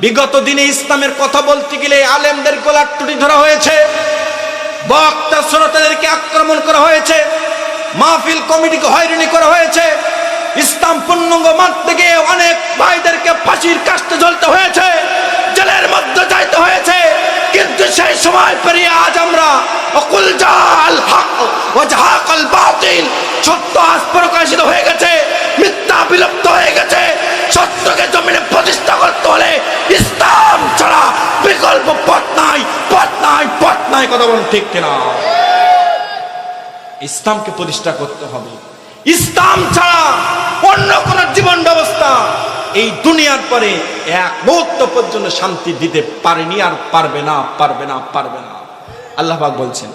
বিগত দিনে ইসলামের কথা বলতে গেলে আলেমদের গোলার টুটি ধরা হয়েছে। বক্তা শ্রোতাদেরকে আক্রমণ করা হয়েছে। মাহফিল কমিটিকে হয়রানি করা হয়েছে। ইসলাম পূর্ণাঙ্গ মানতে গিয়ে অনেক ভাইদেরকে ফাঁসির কাস্তে জ্বলতে হয়েছে। জেলের মধ্যে যাইতে হয়েছে। কিন্তু সেই সময় পেরিয়ে আজ আমরা অকুল জাল, হক ও জাহাকাল বাতিল, সত্য আজ প্রকাশিত হয়ে গেছে। ঠিক কিনা? ইসলামকে প্রতিষ্ঠা করতে হবে। ইসলাম ছাড়া অন্য কোন জীবন ব্যবস্থা এই দুনিয়ার পরে এক মুহূর্ত পর্যন্ত শান্তি দিতে পারেনি আর পারবে না পারবে না পারবে না। আল্লাহ বলছেন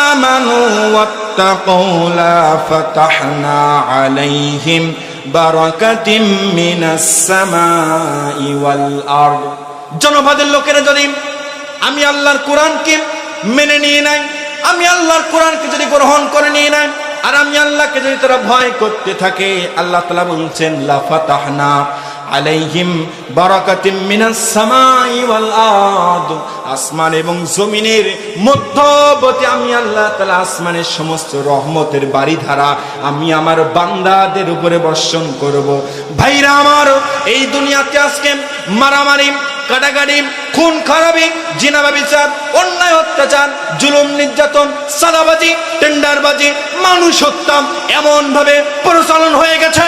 আমানু আলাইহিম বারাকাতিম সামাই ওয়াল জনপদের লোকেরা যদি আমি আল্লাহর কোরআনকে মেনে নিয়ে নাই আমি আল্লাহর কোরআনকে যদি গ্রহণ করে নিয়ে নাই আর আমি আল্লাহকে যদি তারা ভয় করতে থাকে, আল্লাহ তালা বলছেন, লাফাতাহনা আলাইহিম বারাকাতিম মিনাস সামাই ওয়াল আরদ। আসমান এবং জমিনের মধ্যবর্তী আমি আল্লাহ তাআলা আসমানের সমস্ত রহমতের বাড়িধারা আমি আমার বান্দাদের উপরে বর্ষণ করব। ভাইরা আমার, এই দুনিয়াতে আজকে মারামারি কাটাকাটি, খুন, খারাপি, জিনাবা বিচার, অন্যায়, অত্যাচার, জুলুম, নির্যাতন, সাদাবাজি, টেন্ডারবাজি, মানুষ হত্যা এমন ভাবে প্রচলন হয়ে গেছে।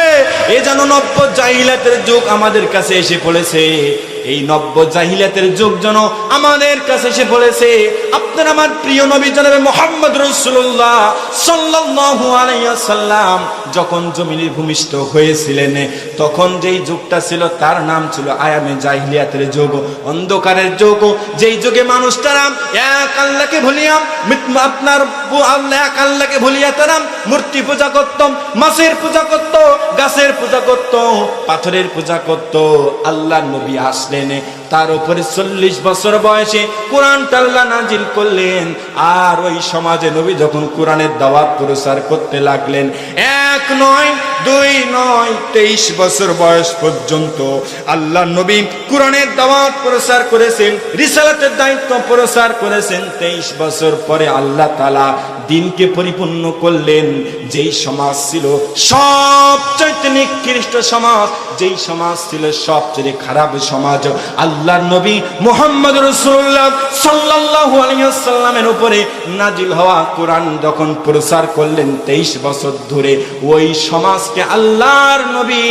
এ যেন নব্য জাহিলাতের যুগ আমাদের কাছে এসে পড়েছে। এই নব্য জাহিলাতের যুগ যেন আমাদের কাছে এসে পড়েছে আপনার আমার প্রিয় নবী জনাবে মোহাম্মদ রসুল্লাহ সাল্লাল্লাহু আলাইহি সাল্লাম যখন জমিনে ভূমিষ্ঠ হয়েছিলেন, তখন যেই যুগটা ছিল তার নাম ছিল আয়ামে জাহিলিয়াতের যুগ, অন্ধকারের যুগ। যেই যুগে মানুষটারা এক আল্লাহকে ভুলিয়া মিত- আপনার এক আল্লাহকে ভুলিয়া তারা মূর্তি পূজা করত, মাছের পূজা করত, গাছের পূজা করত, পাথরের পূজা করত আল্লাহ নবী আসলেন। তার উপরে চল্লিশ বছর বয়সে কোরআন টাল্লা নাজিল করলেন। আর ওই সমাজে নবী যখন কোরআনের দাওয়াত প্রচার করতে লাগলেন এক নয়, দুই নয়, তেইশ বছর বয়স পর্যন্ত আল্লাহ নবী কোরআনের দাওয়াত প্রচার করেছেন, রিসালাতের দায়িত্ব প্রচার করেছেন। তেইশ বছর পরে আল্লাহ তালা দিনকে পরিপূর্ণ করলেন। যেই সমাজ ছিল সবচাইতে নিকৃষ্ট সমাজ, যেই সমাজ ছিল সবচেয়ে খারাপ সমাজ, আল্লাহ নবী মোহাম্মদ রসুল্লাহ সাল্লাল্লাহু আলাইহি সাল্লামের উপরে নাজিল হওয়া কোরআন যখন প্রচার করলেন, তেইশ বছর ধরে ওই সমাজকে আল্লাহর নবী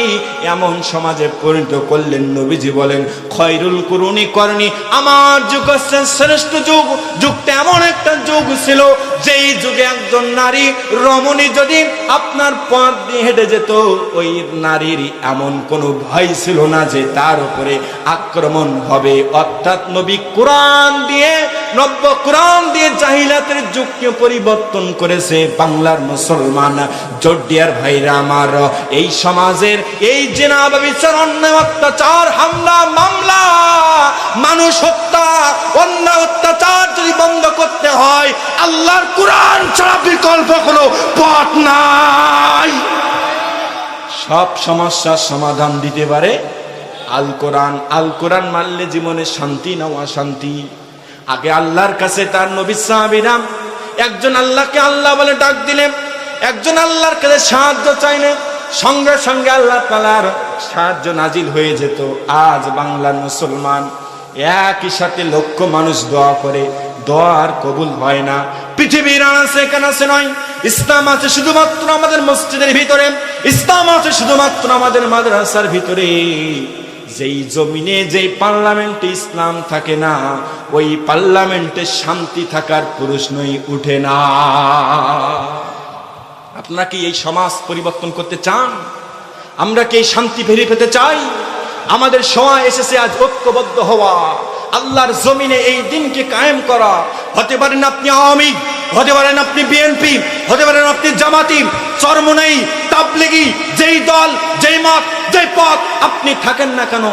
এমন সমাজে পরিণত করলেন, নবীজি বলেন, খয়রুল কুরুনি করনি, আমার যুগ হচ্ছে শ্রেষ্ঠ যুগ। যুগটা এমন একটা যুগ ছিল, যেই যুগে একজন নারী, রমণী যদি আপনার পথ দিয়ে হেঁটে যেত, ওই নারীর এমন কোনো ভয় ছিল না যে তার উপরে আক্রমণ হবে। অর্থাৎ নবী কোরআন দিয়ে নব্য কোরআন দিয়ে জাহিলাতের যুগকে পরিবর্তন করেছে বাংলার মুসলমান। জোডিয়ার ভাইরা আমার, এই সমাজের এই জেনাবা বিচার, অন্যায় অত্যাচার, হামলা, মামলা, মানুষ হত্যা, অন্যায় অত্যাচার যদি বন্ধ করতে হয়, আল্লাহর কোরআন ছাড়া বিকল্প কোনো পথ নাই। সব সমস্যার সমাধান দিতে পারে আল কোরআন। আল কোরআন মানলে জীবনে শান্তি, না অশান্তি? আগে আল্লাহর কাছে তার নবী সাহাবিরাম একজন আল্লাহকে আল্লাহ বলে ডাক দিলেন একজন আল্লাহর কাছে সাহায্য চাইলেন সঙ্গে সঙ্গে আল্লাহ তালার সাহায্য নাজিল হয়ে যেত। আজ বাংলার মুসলমান একই সাথে লক্ষ মানুষ দোয়া করে দোয়া আর কবুল হয় না। পৃথিবীর আনাসে কানাসে নয়, ইসলাম আছে শুধুমাত্র আমাদের মসজিদের ভিতরে, ইসলাম আছে শুধুমাত্র আমাদের মাদ্রাসার ভিতরে। যেই জমিনে যেই পার্লামেন্টে ইসলাম থাকে না, ওই পার্লামেন্টে শান্তি থাকার প্রশ্নই উঠে না। আপনারা কি এই সমাজ পরিবর্তন করতে চান? আমরা কি শান্তি ফিরে পেতে চাই? আমাদের সময় এসেছে আজ ঐক্যবদ্ধ হওয়া। আল্লাহর জমিনে এই দিনকে কায়েম করা। হতে পারেন আপনি আওয়ামী, হতে পারেন আপনি বিএনপি, হতে পারেন জামাতি চরমনাই তাবলিগি, যেই দল, যেই মত, যেই পথ, আপনি থাকেন না কেন?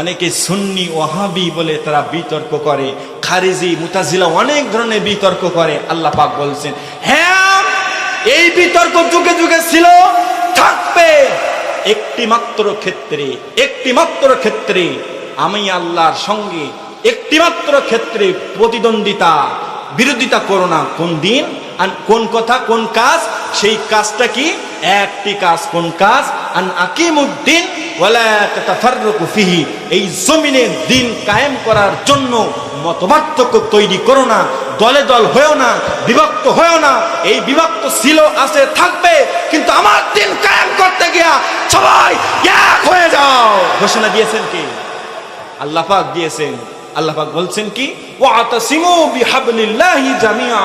অনেকে সুন্নি ওহাবি বলে তারা বিতর্ক করে, খারিজি, মুতাজিলা অনেক ধরনের বিতর্ক করে, আল্লাহ পাক বলছেন হ্যাঁ এই বিতর্ক যুগে যুগে ছিল, থাকবে, একটি মাত্র ক্ষেত্রে, একটি মাত্র ক্ষেত্রে, আমি আল্লাহর সঙ্গে একটি মাত্র ক্ষেত্রে প্রতিদ্বন্দ্বিতা, বিরোধিতা করো না। কোন দিন? আর কোন কথা, কোন কাজ? সেই কাজটা কি? একটি কাজ কোন কাজ? আন আকিমুদ্দিন এই জমিনে দিন কায়েম করার জন্য মতপার্থক্য তৈরি করো না, দলে দল হয়েও না, বিভক্ত হয়েও না। এই বিভক্ত ছিল, আছে, থাকবে, কিন্তু আমার দিন কায়েম করতে গিয়া সবাই এক হয়ে যাও। ঘোষণা দিয়েছেন কি? আল্লাহ পাক দিয়েছেন। আল্লাহ পাক বলছেন কি? ওয়াতাসিমু বিহাবলিল্লাহি জামিআ।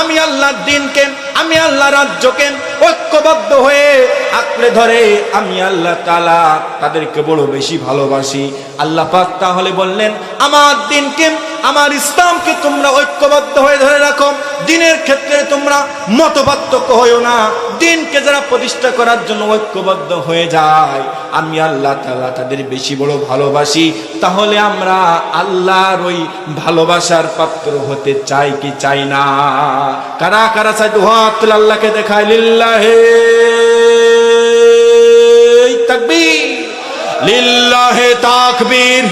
আমি আল্লাহর দিনকে আমি আল্লাহ রাজ্যকে ঐক্যবদ্ধ হয়ে আঁকড়ে ধরে আমি আল্লাহ তালা তাদেরকে বড় বেশি ভালোবাসি। আল্লাহ পাক তাহলে বললেন, আমার দিনকে আমার ইসলামকে তোমরা ঐক্যবদ্ধ হয়ে ধরে রাখো। দিনের ক্ষেত্রে তোমরা মতপার্থক্য হয়েও না। দিনকে যারা প্রতিষ্ঠা করার জন্য ঐক্যবদ্ধ হয়ে যায়, আমি আল্লাহ তালা তাদের বেশি বড় ভালোবাসি। তাহলে আমরা আল্লাহর ওই ভালোবাসার পাত্র হতে চাই কি চাই না? কারা কারা চাই হাত তুলে আল্লাহকে দেখায় লিল্লাহে তাকবীর। লিল্লাহে তাকবীর।